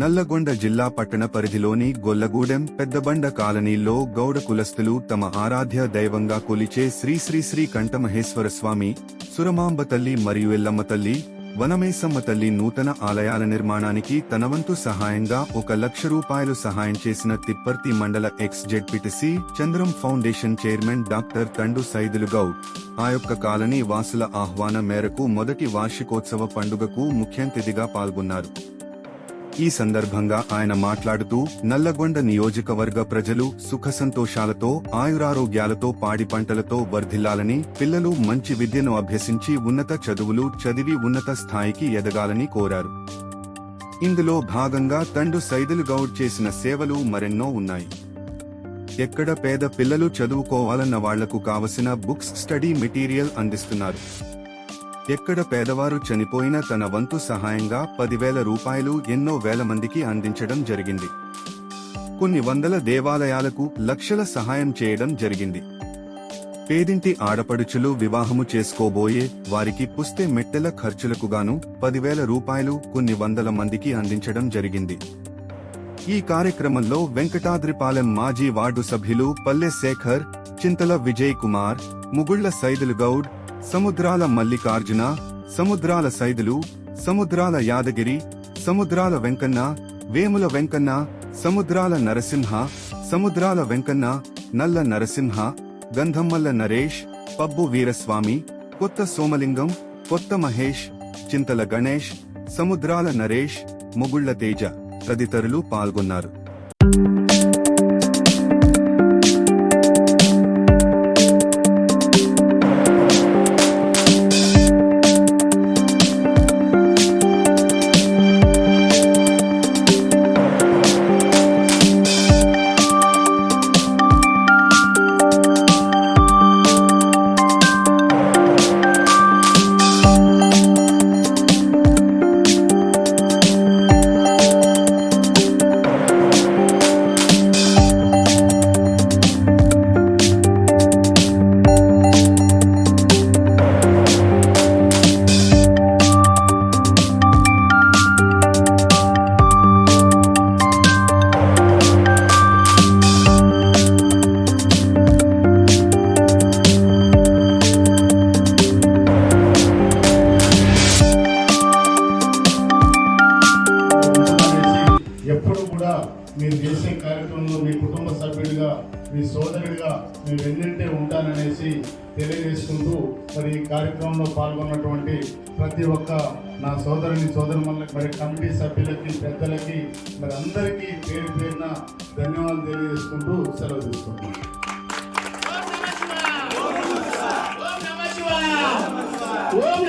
నల్లగొండ జిల్లా పట్టణ పరిధిలోని గొల్లగూడెం పెద్దబండ కాలనీలో గౌడ కులస్తులు తమ ఆరాధ్య దైవంగా కొలిచే శ్రీ శ్రీ శ్రీ కంఠమహేశ్వర స్వామి సురమాంబ తల్లి మరియు ఎల్లమ్మ తల్లి వనమేసమ్మ తల్లి నూతన ఆలయాల నిర్మాణానికి తనవంతు సహాయంగా ఒక లక్ష రూపాయలు సహాయం చేసిన Thipparthi mandal ex ZPTC Chandram foundation chairman doctor Thandu Saidulu Goud. ఆ యొక్క కాలనీ వాసుల ఆహ్వానం మేరకు మొదటి వార్షికోత్సవ పండుగకు ముఖ్యంతిథిగా పాల్గొన్నారు. ఈ సందర్భంగా ఆయన మాట్లాడుతూ నల్లగొండ నియోజకవర్గ ప్రజలు సుఖసంతోషాలతో ఆయురారోగ్యాలతో పాడి పంటలతో వర్ధిల్లాలని పిల్లలు మంచి విద్యను అభ్యసించి ఉన్నత చదువులు చదివి ఉన్నత స్థాయికి ఎదగాలని కోరారు. ఇందులో భాగంగా తండు సైదులు గౌడ్ చేసిన సేవలు మరెన్నో ఉన్నాయి. ఎక్కడ పేద పిల్లలు చదువుకోవాలన్న వాళ్ళకు కావలసిన బుక్స్ స్టడీ మెటీరియల్ అందిస్తున్నారు. ఎక్కడ పేదవారు చనిపోయిన తన వంతు సహాయంగా పదివేల రూపాయలు ఎన్నో వేల మందికి అందించడం జరిగింది. కొన్ని వందల దేవాలయాలకు లక్షల సహాయం చేయడం జరిగింది. పేదింటి ఆడపడుచులు వివాహము చేసుకోబోయే వారికి పుస్తే మెట్టెల ఖర్చులకుగాను పదివేల రూపాయలు కొన్ని వందల మందికి అందించడం జరిగింది. ఈ కార్యక్రమంలో వెంకటాద్రిపాలెం మాజీ వార్డు సభ్యులు పల్లె శేఖర్ చింతల విజయ్ కుమార్ ముగుళ్ళ సైదులు గౌడ్ సముద్రాల మల్లికార్జున సముద్రాల సైదులు సముద్రాల యాదగిరి సముద్రాల వెంకన్న వేముల వెంకన్న సముద్రాల నరసింహ సముద్రాల వెంకన్న నల్ల నరసింహ గంధమ్మల్ల నరేష్ పబ్బు వీరస్వామి కొత్త సోమలింగం కొత్త మహేష్ చింతల గణేష్ సముద్రాల నరేష్ ముగుళ్ళ తేజ తదితరులు పాల్గొన్నారు. మీరు చేసే కార్యక్రమంలో మీ కుటుంబ సభ్యుడిగా మీ సోదరుడిగా మీరు ఎన్నింటే ఉంటాననేసి తెలియజేసుకుంటూ మరి ఈ కార్యక్రమంలో పాల్గొన్నటువంటి ప్రతి ఒక్క నా సోదరుని సోదరుమణులకి మరి కమిటీ సభ్యులకి పెద్దలకి మరి అందరికీ పేరు పేరున ధన్యవాదాలు తెలియజేసుకుంటూ సెలవు తీసుకుంటున్నాను. ఓం